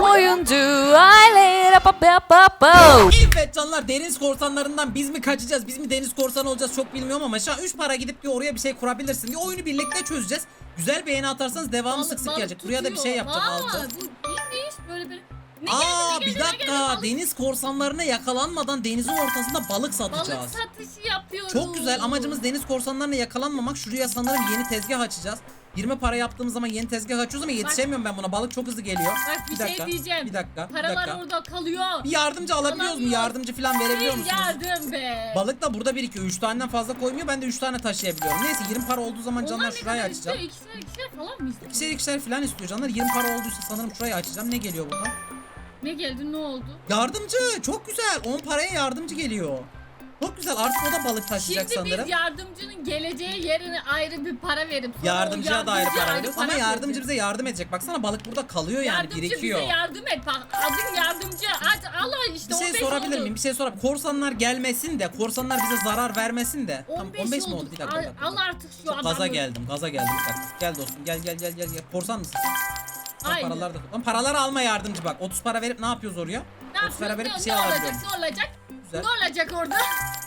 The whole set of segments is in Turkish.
oyuncu aile. Evet canlar deniz korsanlarından biz mi kaçacağız biz mi deniz korsanı olacağız çok bilmiyorum ama şu an 3 para gidip diyor oraya bir şey kurabilirsin diye oyunu birlikte çözeceğiz. Güzel beğeni atarsanız devamı Balık- sık sık balık gelecek. Buraya da bir şey tutuyor. yapacağım Aa, alacağız. Bu neymiş böyle bir... Ne Aa geldi, ne bir geldi, ne geldi? dakika Balık- deniz korsanlarına yakalanmadan denizin ortasında balık Balık satacağız. satışı yapıyoruz. Çok güzel amacımız deniz korsanlarına yakalanmamak. Şuraya sanırım yeni tezgah açacağız. 20 para yaptığımız zaman yeni tezgah açıyoruz ama yetişemiyorum ben buna. Balık çok hızlı geliyor. Bak bir, şey diyeceğim. Bir dakika. Bir Paralar dakika. orada kalıyor. Bir yardımcı alabiliyoruz mu? Yardımcı falan verebiliyor Bir musunuz? yardım be. Balık da burada birikiyor. 3 taneden fazla koymuyor. Ben de 3 tane taşıyabiliyorum. Neyse 20 para olduğu zaman canlar Onlar ne şurayı kadar açacağım. istiyor? İkişer ikişer falan mı istiyor? İkişer ikişer falan istiyor canlar. 20 para olduysa sanırım şurayı açacağım. Ne geliyor buradan? Ne geldi ne oldu? Yardımcı. Çok güzel. 10 paraya yardımcı geliyor. Çok güzel. Artık o da balık taşıyacak Şimdi sanırım. biz yardımcının geleceği yerine ayrı bir para verip sonra o Yardımcıya da ayrı para veriyoruz. Ama yardımcı vereceğiz. bize yardım edecek. Baksana balık burada kalıyor yani Yardımcı birikiyor. bize yardım et. Bak adın yardımcı. Hadi Allah işte Bir şey 15 sorabilir oldu. miyim? Bir şey sorabilir Korsanlar gelmesin de, korsanlar bize zarar vermesin de. 15, Tamam, 15 mi oldu? Bir dakika. bir dakika. al artık şu Çok adamı. gaza geldim, gaza geldim. Bir dakika. Gel dostum, gel gel gel gel. gel. Korsan mısın? Aynen. paralar da. Lan paraları alma yardımcı bak. 30 para verip ne yapıyoruz oraya? Ne 30 para verip Ne, şey ne olacak? Ne olacak? Güzel. Ne olacak orada?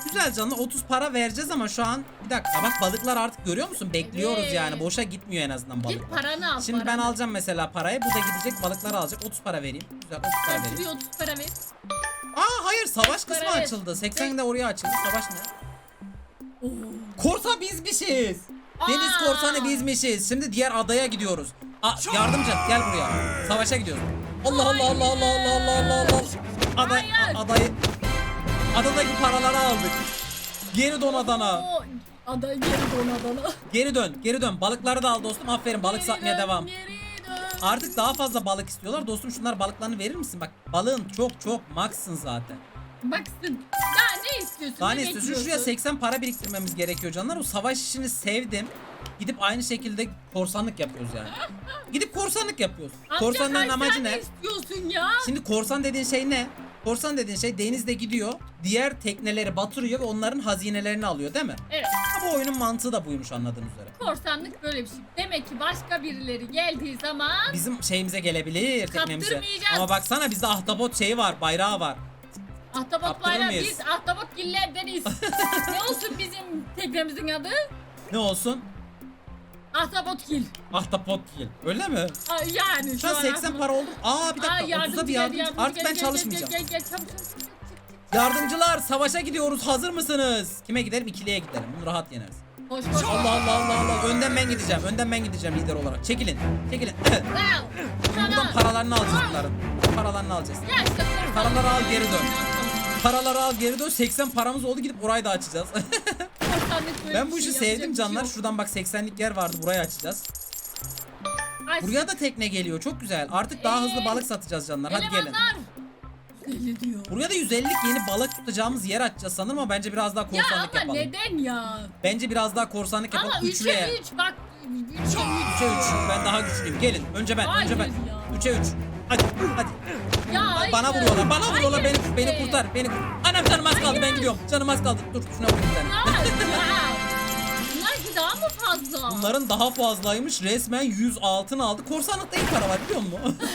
Güzel canlı 30 para vereceğiz ama şu an bir dakika bak balıklar artık görüyor musun? Bekliyoruz Evet. yani. Boşa gitmiyor en azından balıklar. Git paranı al. Şimdi ben alacağım mesela parayı. Bu da gidecek balıklar alacak. 30 para vereyim. Güzel 30 para vereyim. Şuraya 30 para ver. Aa hayır savaş kısmı ver. açıldı. 80 de oraya açıldı. Savaş ne? Korsan bizmişiz. Deniz korsanı bizmişiz. Şimdi diğer adaya gidiyoruz. Aa, yardımcı gel buraya. Savaşa gidiyoruz. Allah Allah Allah Allah Allah Allah Allah. Allah. Ada, adayı adadaki paraları aldık. Geri don adana. Oo, Ada geri dön adana. Geri dön. Geri dön. Balıkları da al dostum. Aferin balık Geri satmaya dön, devam. Geri dön. Artık daha fazla balık istiyorlar. Dostum şunlar balıklarını verir misin? Bak balığın çok çok maksın zaten. Baksın. Ya ne istiyorsun? Daha ne ne istiyorsun? bekliyorsun? Şuraya 80 para biriktirmemiz gerekiyor canlar. O savaş işini sevdim. Gidip aynı şekilde korsanlık yapıyoruz yani. Gidip korsanlık yapıyoruz. Amca Korsanların amacı tane ne? istiyorsun ya? Şimdi korsan dediğin şey ne? Korsan dediğin şey denizde gidiyor, diğer tekneleri batırıyor ve onların hazinelerini alıyor değil mi? Evet. Bu oyunun mantığı da buymuş anladığın üzere. Korsanlık böyle bir şey. Demek ki başka birileri geldiği zaman Bizim şeyimize gelebilir teknemize. Kaptırmayacağız. Ama baksana bizde ahtapot şeyi var, bayrağı var. ahtapot Kaptırır bayrağı mıyız? biz ahtapot gillerdeniz. ne olsun bizim teknemizin adı? Ne olsun? Ahtapot gil. Ahtapot değil. Öyle mi? Ay yani Şu an 80 aklıma- para oldu. Aa bir Aa, dakika 30'da yardımcı bir gel, yardım. Artık gel, ben gel, çalışmayacağım. Gel gel gel çabuk. Yardımcılar savaşa gidiyoruz. Hazır mısınız? Kime gidelim? İkiliye gidelim. Bunu rahat yeneriz. Koş koş. Allah Allah Allah Allah. Önden ben gideceğim. Önden ben gideceğim lider olarak. Çekilin. Çekilin. Buradan paralarını alacağız bunların. Paralarını alacağız. Paraları al geri dön. Paraları al geri dön. 80 paramız oldu gidip orayı da açacağız. Böyle ben bu şey, işi yapacak sevdim bir şey canlar. yok. Şuradan bak 80'lik yer vardı. Burayı açacağız. Ay, Buraya da tekne geliyor. Çok güzel. Artık daha hızlı Ee, balık satacağız canlar. Hadi gelin. Elemanlar. Deli diyor. Buraya da 150'lik yeni balık tutacağımız yer açacağız sanırım ama bence biraz daha Ya korsanlık ama yapalım. neden ya? Bence biraz daha korsanlık yapalım. Ama 3'e Üçlüye. 3 bak. 3'e 3. 3'e 3. Ben daha güçlüyüm. Gelin. Önce ben. önce ben. Hayır ya. 3'e 3. Hadi. Hadi. Ya. Bana vuruyorlar. Bana vuruyorlar. Beni beni be. kurtar. Beni kurtar. Anam canım az kaldı. Ben Hayır. gidiyorum. Canım az kaldı. Dur şuna vurayım ya. Bunlar ki daha mı fazla? Bunların daha fazlaymış. Resmen 100 altın aldı. Korsanlıkta iyi para var biliyor musun?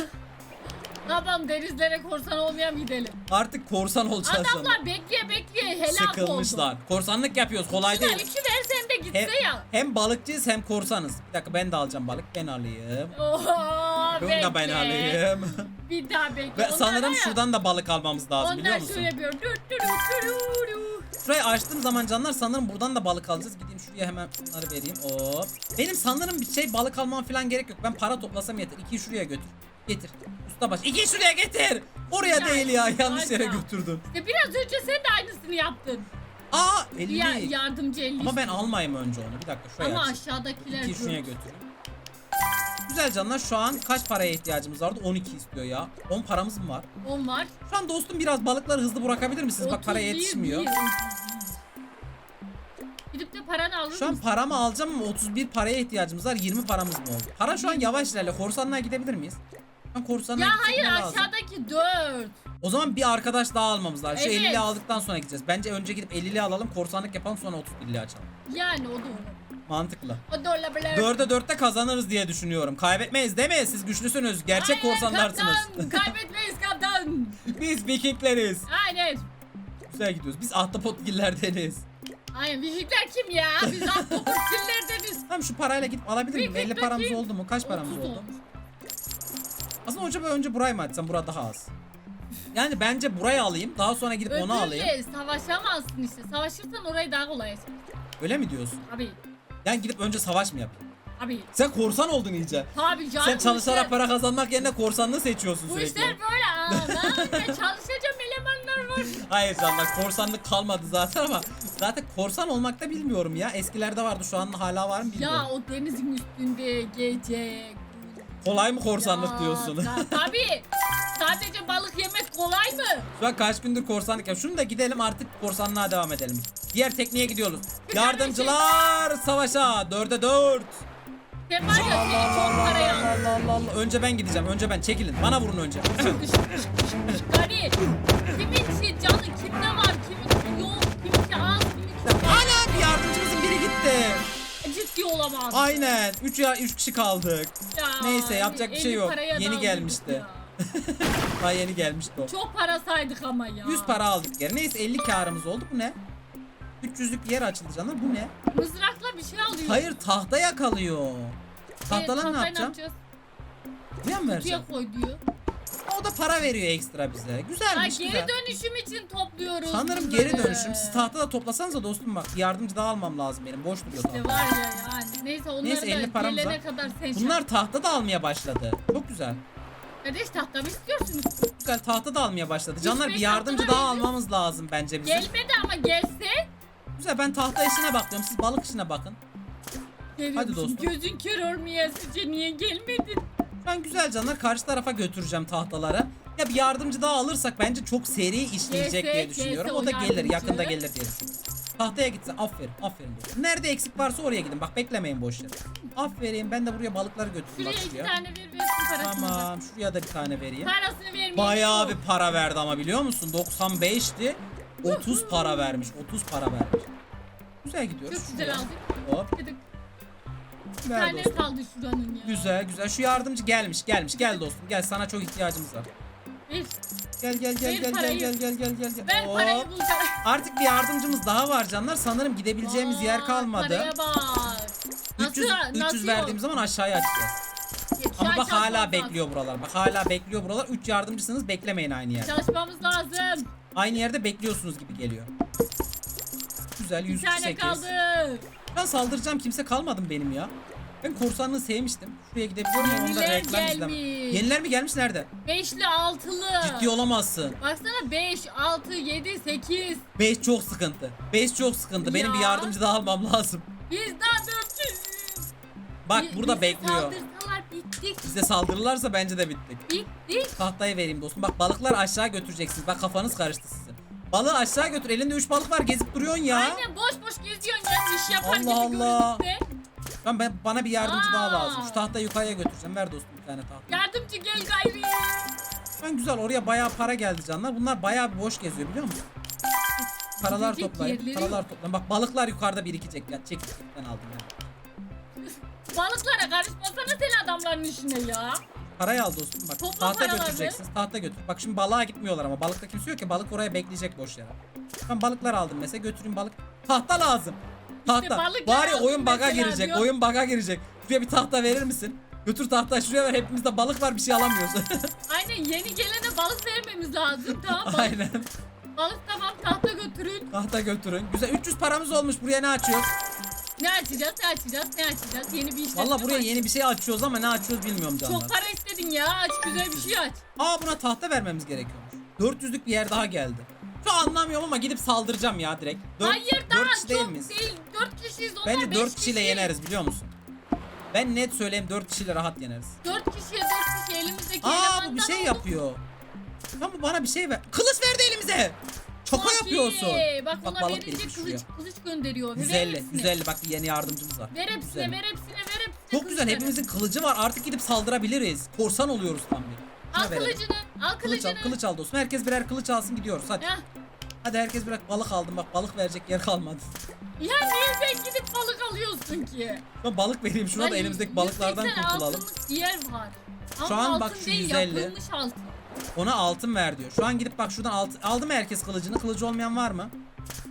Ne yapalım denizlere korsan olmayan gidelim. Artık korsan olacağız. Adamlar bekleye bekleye helak Sıkılmışlar. oldu. Korsanlık yapıyoruz. Kolay Şuna değil. iki versen de gitse Hem, ya. hem balıkçıyız hem korsanız. Bir dakika ben de alacağım balık. Ben alayım. Oha Bunu da ben bekle. alayım. Bir daha bekle. Ve Onlar sanırım var ya, şuradan da balık almamız lazım biliyor Onlar musun? şöyle yapıyor. Dur, dur, dur, dur, dur. Şurayı açtığım zaman canlar sanırım buradan da balık alacağız. Gideyim şuraya hemen bunları vereyim. Hop. Benim sanırım bir şey balık almam falan gerek yok. Ben para toplasam yeter. İkiyi şuraya götür. Getir. Usta baş. İkiyi şuraya getir. Oraya Ya, değil ya. Yanlış yere ya. götürdün. İşte biraz önce sen de aynısını yaptın. Aa 50. Ya, yardımcı elli. Ama ben almayayım önce onu. Bir dakika şuraya Ama aç. aşağıdakiler İkiyi şuraya dur. götürün. Güzel canlar şu an kaç paraya ihtiyacımız vardı? 12 istiyor ya. 10 paramız mı var? On var. Şu an dostum biraz balıkları hızlı bırakabilir misiniz? Bak paraya 31 yetişmiyor. değil, 31. Gidip de paranı alır Şu an mısın? paramı alacağım ama 31 paraya ihtiyacımız var. 20 paramız mı oldu? Para şu an yavaş ilerle. Korsanlığa gidebilir miyiz? Ben korsanlığa Ya hayır lazım? aşağıdaki dört. O zaman bir arkadaş daha almamız lazım. Şu Evet. 50'li aldıktan sonra gideceğiz. Bence önce gidip 50'li alalım. Korsanlık yapalım sonra 31'li açalım. Yani o da olur. Mantıklı. Dörde dörtte kazanırız diye düşünüyorum. Kaybetmeyiz değil mi? Siz güçlüsünüz. Gerçek Aynen, korsanlarsınız. Kaptan. Kaybetmeyiz kaptan. Biz Vikingleriz. Aynen. Güzel gidiyoruz. Biz ahtapotgillerdeniz. Aynen Vikingler kim ya? Biz ahtapot kimlerdeniz? Tamam şu parayla gidip alabilir miyim? Viking 50 paramız oldu mu? Kaç paramız 30 oldu? Aslında hoca ben önce burayı mı açsam? Bura daha az. Yani bence burayı alayım. Daha sonra gidip onu alayım. Ödülle savaşamazsın işte. Savaşırsan orayı daha kolay açarsın. Öyle mi diyorsun? Abi. Yani gidip önce savaş mı yapayım? Abi. Sen korsan oldun iyice. Tabii canım. Sen bu çalışarak işler- para kazanmak yerine korsanlığı seçiyorsun Bu sürekli. işler böyle aa. Çalışacağım elemanlar var. Hayır canlar korsanlık kalmadı zaten ama zaten korsan olmak da bilmiyorum ya. Eskilerde vardı şu an hala var mı bilmiyorum. Ya o denizin üstünde gece. Kolay mı korsanlık Ya, diyorsun? ta- tabii. Sadece balık yemek kolay mı? Şu an kaç gündür korsanlık yap. Şunu da gidelim artık korsanlığa devam edelim. Diğer tekniğe gidiyoruz. Yardımcılar savaşa. Dörde dört. Ya seni çok. Allah Allah Allah. Önce ben gideceğim. Önce ben. Çekilin. Bana vurun önce. Hani kimin ki canı kimde var kimin yok kimin ki az kimin ki Hala bir yardımcımızın biri gitti. ciddi olamaz. Aynen. 3 ya 3 kişi kaldık. Ya, Neyse, yapacak bir şey 50 yok. paraya Yeni daldık gelmişti. ya. Daha yeni gelmişti o. Çok para saydık ama ya. 100 para aldık geri. Neyse 50 karımız oldu. Bu ne? 300'lük bir yer açıldı canım. Bu ne? Mızrakla bir şey alıyor. Hayır tahta yakalıyor. Ee, Tahtalar ne yapacağım? yapacağız? Buraya mı vereceğim? Kutuya koy diyor. O da para veriyor ekstra bize. Güzelmiş geri güzel. dönüşüm için topluyoruz. Sanırım bunları. geri dönüşüm. Siz tahta da toplasanıza dostum bak. Yardımcı daha almam lazım benim. Boş duruyor İşte tahta. var ya yani. Neyse onları Neyse, 50 da gelene kadar sen Bunlar tahta da almaya başladı. Çok güzel. Kardeş tahta mı istiyorsunuz? Güzel tahta da almaya başladı. Canlar bir beş yardımcı tahta daha veririz. almamız lazım bence bizim. Gelmedi ama gelse. Güzel ben tahta işine bakıyorum. Siz balık işine bakın. Geliyormuşum. dostum. Gözün kör olmaya sizce niye gelmedin? Ben güzel canlar karşı tarafa götüreceğim tahtaları. Ya bir yardımcı daha alırsak bence çok seri işleyecek Gelse, diye düşünüyorum. gelse O o da gelir, yardımcı. yakında gelir diye düşünüyorum. Tahtaya gitsin. Aferin, aferin. Nerede eksik varsa oraya gidin. Bak beklemeyin boş yere. Aferin. Ben de buraya balıkları götüreyim Şuraya bak iki şuraya. tane ver versin parasını. da. Tamam. Şuraya da bir tane vereyim. Parasını vermeyin. Bayağı bir para verdi ama biliyor musun? 95'ti. 30 para vermiş. 30 para vermiş. Güzel gidiyoruz. Çok güzel Şuraya. aldık. Hop. Dedik, bir Ver tane dostum. kaldı şuranın ya. Güzel güzel. Şu yardımcı gelmiş gelmiş. Gel dostum. Gel sana çok ihtiyacımız var. Ver. Gel gel gel Ver gel gel parayı. gel gel gel gel. Ver Hop. parayı bulacağım. Artık bir yardımcımız daha var canlar. Sanırım gidebileceğimiz yer kalmadı. Paraya bak. 300 300 verdiğim zaman aşağıya açacağız. Ama bak hala bekliyor buralar. Bak hala bekliyor buralar. 3 yardımcısınız beklemeyin aynı yerde. Çalışmamız lazım. Aynı yerde bekliyorsunuz gibi geliyor. Güzel Bir tane 108. kaldı. Ben saldıracağım kimse kalmadım benim ya. Ben korsanlığı sevmiştim. Şuraya onda Yeniler izlem. gelmiş. Yeniler mi gelmiş nerede? Beşli altılı. Ciddi olamazsın. Baksana 5, 6, 7, 8. 5 çok sıkıntı. 5 çok sıkıntı. Benim bir Ya. yardımcı daha almam lazım. Biz daha 400. Bak Bi- burada bizi bekliyor. Saldırsalar bittik. Bize saldırırlarsa bence de bittik. Bittik. Tahtayı vereyim dostum. Bak balıklar aşağı götüreceksiniz. Bak kafanız karıştı sizin. Balığı aşağı götür. Elinde 3 balık var. Gezip duruyorsun ya. Aynen boş boş geziyorsun ya iş yapar Allah gibi Allah. görünüp de. Ben, ben bana bir yardımcı daha Aa. lazım. Şu tahtayı yukarıya götüreceğim. Ver dostum bir tane tahta. Yardımcı gel gayri. Ben güzel oraya bayağı para geldi canlar. Bunlar bayağı bir boş geziyor biliyor musun? Paralar Gidecek toplayın. yerleri Paralar toplayın. Bak balıklar yukarıda birikecek. Ya çek ben aldım ya. Balıklara karışmasana sen adamların işine ya. Parayı al dostum bak. Topla tahta paraları. götüreceksiniz. Tahta götür. Bak şimdi balığa gitmiyorlar ama balıkta kimse yok ki. Balık oraya bekleyecek boş yere. Ben balıklar aldım mesela götüreyim balık. Tahta lazım. Tahta. balık Var ya lazım oyun baga mesela girecek. diyor. Oyun baga girecek. Şuraya bir tahta verir misin? Götür tahta şuraya ver. Hepimizde balık var bir şey alamıyoruz. Aynen yeni gelene balık vermemiz lazım tamam balık, Aynen. balık tamam tahta götürün. Tahta götürün. Güzel 300 paramız olmuş. Buraya ne açıyoruz? Ne açacağız ne açacağız ne açacağız yeni bir işletme Valla buraya var. yeni bir şey açıyoruz ama ne açıyoruz bilmiyorum canlar. Çok para istedin ya aç güzel bir şey aç. Aa buna tahta vermemiz gerekiyormuş. 400'lük bir yer daha geldi. Şu an anlamıyorum ama gidip saldıracağım ya direkt. Dört- Hayır daha dört kişi çok değil miyiz? değil 4 kişiyiz onlar Bence 5 4 kişiyle kişi. yeneriz biliyor musun? Ben net söyleyeyim 4 kişiyle rahat yeneriz. 4 kişiye 4 kişi elimizdeki Aa bu bir şey olduk. yapıyor. Tam bu bana bir şey ver. Kılıç verdi elimize. Şaka Çok yapıyorsun. iyi. Bak, Bak ona balık verince birikmiş kılıç, şuraya. kılıç gönderiyor. Ver 150, hepsine. 150 bak yeni yardımcımız var. Ver hepsine, Güzel. ver hepsine, ver hepsine. Çok güzel hepimizin kılıcı var artık gidip saldırabiliriz. Korsan oluyoruz tam bir. Al verelim. kılıcını, al Kılıç al, kılıcını. kılıç al dostum. Herkes birer kılıç alsın gidiyoruz hadi. Heh, Hadi herkes bırak balık aldım bak balık verecek yer kalmadı. Ya niye sen gidip balık alıyorsun ki? Ben balık vereyim şuna da Hani elimizdeki balıklardan 180 kurtulalım. altınlık yer var. Ama Şu an altın bak şu değil, 150. yapılmış altın. Ona altın ver diyor. Şu an gidip bak şuradan altın aldı mı herkes kılıcını? Kılıcı olmayan var mı?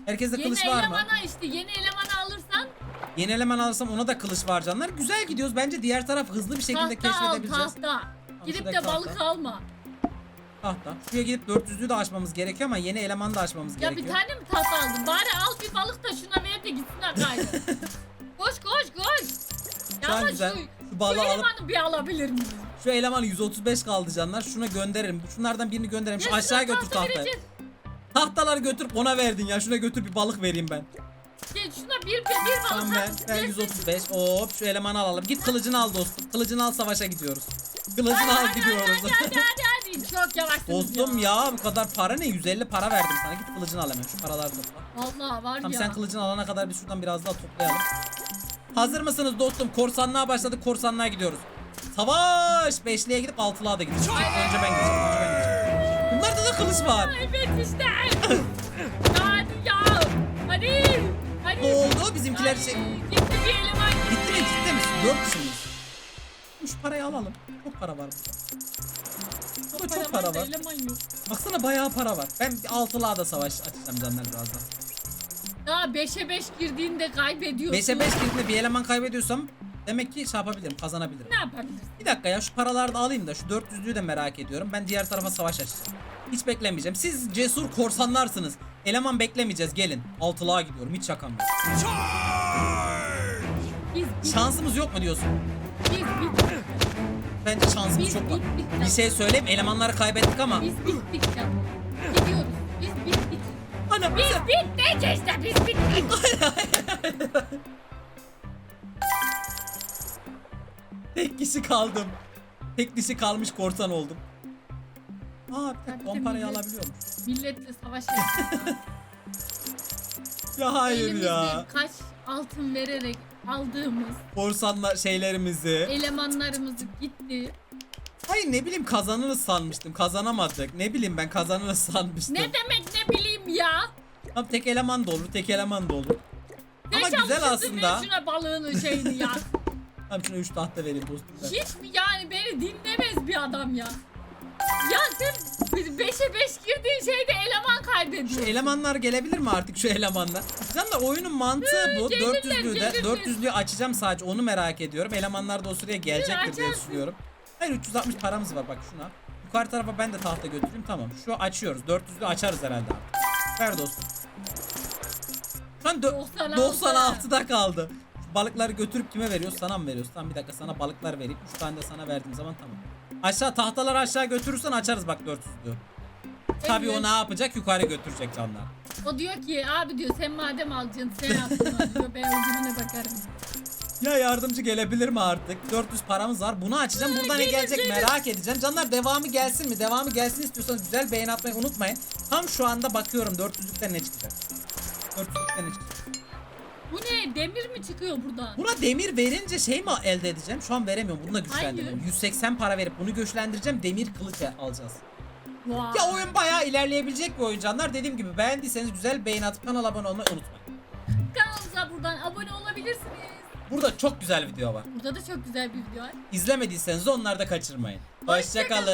Herkeste Yeni kılıç var mı? elemana işte yeni elemanı alırsan Yeni eleman alırsam ona da kılıç var canlar. Güzel gidiyoruz. Bence diğer taraf hızlı bir şekilde tahta al keşfedebileceğiz. tahta. Gidip şuradaki de balık tahta. alma. Tahta. Şuraya gidip 400'lüğü de açmamız gerekiyor ama yeni eleman da açmamız Ya gerekiyor. bir tane mi tahta aldın? Bari al bir balık da şuna ver de gitsinler gayrı. koş koş koş. Ya ama güzel. şu, Şu balığı şu alıp elemanı bir alabilir miyim? şu eleman 135 kaldı canlar. Şuna gönderirim. Şunlardan birini gönderelim. Şu aşağı şuna götür tahta tahtayı. vereceğiz. Tahtaları götürüp ona verdin ya. Şuna götür bir balık vereyim ben. Gel şuna bir, bir, bir balık Tamam ver. Ver Versin. 135. Hop şu elemanı alalım. Git kılıcını al dostum. Kılıcını al savaşa gidiyoruz. Kılıcını al Hadi gidiyoruz. hadi hadi hadi hadi. Çok yavaşsınız Dostum ya bu kadar para ne? 150 para verdim sana. Git kılıcını al hemen. Şu paraları topla. Vallahi var Tamam ya. sen kılıcını alana kadar biz şuradan biraz daha toplayalım. Hazır mısınız dostum? Korsanlığa başladık. Korsanlığa gidiyoruz. Savaş! Beşliğe gidip altılığa da gideceğiz. Önce ben gideceğim. Önce ben gideceğim. Bunlarda da kılıç var. Evet işte. hadi ya. Hadi. Hadi. Ne oldu? Bizimkiler Hadi. şey... Gitti bir eleman gitti. Mi? Gitti mi? Dört kişiyiz. Şu parayı alalım. Çok para var burada. Ama çok para var. Eleman yok. Baksana bayağı para var. Ben altılığa da savaş açacağım canlar birazdan. Daha 5'e 5 girdiğinde kaybediyorsun. 5'e 5 girdiğinde bir eleman kaybediyorsam demek ki şey yapabilirim, kazanabilirim. Ne yapabilirsin? Bir dakika ya şu paraları da alayım da şu 400'lüğü de merak ediyorum. Ben diğer tarafa savaş açacağım. Hiç beklemeyeceğim. Siz cesur korsanlarsınız. Eleman beklemeyeceğiz gelin. Altılığa gidiyorum hiç şakam yok. Biz biz Şansımız yok mu diyorsun? biz biz, Bence şansımız Biz çok var. bittik. Bir şey söyleyeyim elemanları kaybettik ama. biz bittik ya. Gidiyoruz. Biz bittik. Ana Biz bittik işte biz bittik. Tek kişi kaldım. Tek kişi kalmış korsan oldum. Aa bir Tabii tek 10 de parayı millet- alabiliyormuş. Milletle savaş yaptık. Ya hayır Elimizde ya. kaç altın vererek aldığımız Korsanlar şeylerimizi. elemanlarımızı gitti. Hayır ne bileyim kazanırız sanmıştım. Kazanamadık. Ne bileyim ben kazanırız sanmıştım. Ne demek ne bileyim ya. Tamam tek eleman da olur, tek eleman da olur. Ne Ama güzel çalışıyorsun aslında. Şuna balığının şeyini ya. Tamam şuna 3 tahta vereyim dostum. ben. Hiç mi yani beni dinlemez bir adam ya. Ya sen 5'e 5 girdiğin şeyde eleman Şu kaybediyorsun. elemanlar gelebilir mi artık şu elemanlar? Canlar oyunun mantığı bu. gelirler, 400'lüğü de gelirler. 400'lüğü açacağım sadece onu merak ediyorum. Elemanlar da o sıraya gelecektir diye açarsın. düşünüyorum. Hayır 360 paramız var bak şuna. Yukarı tarafa ben de tahta götüreyim tamam. Şu açıyoruz. 400'lüğü açarız herhalde artık. Ver dostum. Şu an dö- 96. 96'da kaldı. Şu balıkları götürüp kime veriyoruz? Sana mı veriyoruz? Tamam bir dakika sana balıklar vereyim. 3 tane de sana verdiğim zaman tamam. Aşağı tahtaları aşağı götürürsen açarız bak 400'lüğü. Tabii o ne yapacak? Yukarı götürecek canlar. O diyor ki abi diyor sen madem alacaksın sen yaptın onu diyor ben öbürüne bakarım. Ya yardımcı gelebilir mi artık? 400 paramız var. Bunu açacağım. Buradan ne gelecek merak edeceğim. Canlar devamı gelsin mi? Devamı gelsin istiyorsanız güzel beğeni atmayı unutmayın. Tam şu anda bakıyorum 400'lükten ne çıkacak. 400'lükten ne çıkacak? Bu ne demir mi çıkıyor buradan? Buna demir verince şey mi elde edeceğim? Şu an veremiyorum. Bunu da güçlendireceğim. Hayır. 180 para verip bunu güçlendireceğim. Demir kılıç alacağız. Vay. Ya oyun bayağı ilerleyebilecek bir oyun canlar. Dediğim gibi beğendiyseniz güzel beğeni atıp kanala abone olmayı unutmayın. Kanalımıza buradan abone olabilirsiniz. Burada çok güzel video var. Burada da çok güzel bir video var. İzlemediyseniz onları da kaçırmayın. Hoşça Hoşçakalın.